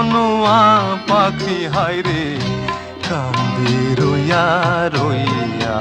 মনোয়া পাখি হাইরে কান্দে রইয়া রইয়া।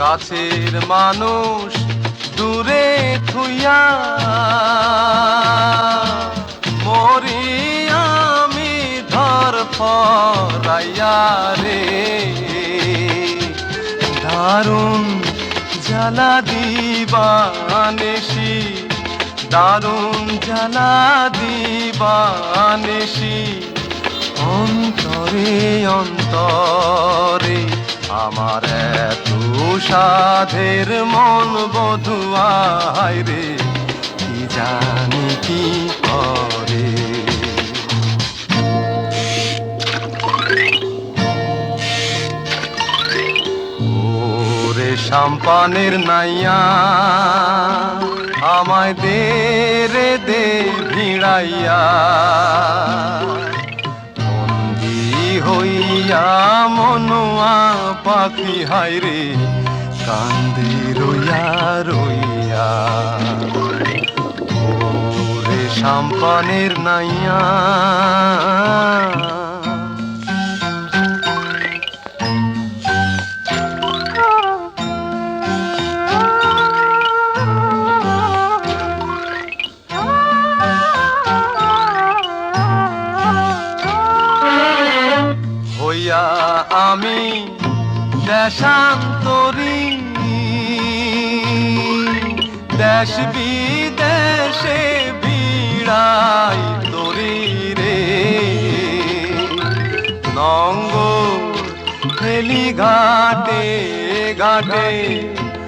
কাছের মানুষ দূরে থুইয়া মরি আমি ধর ফরাইয়া রে। দারুণ জ্বালা দিবানেশি দারুণ জ্বালা দিবানেশি। অন্তরে অন্তরে আমার এত সাধের মন বধুয়াই রে, কি জানি কি করে। ওরে সাম্পানের নাইয়া ভিড়াইয়া বন্দি হইয়া মনোয়া পাখি হাইরে কান্দি রইয়া রইয়া। ওরে সাম্পানের নাইয়া আমি দেশান্তরী দেশ বিদেশে বিড়াই তরি রে। নঙ্গ ফেলি ঘাটে ঘাটে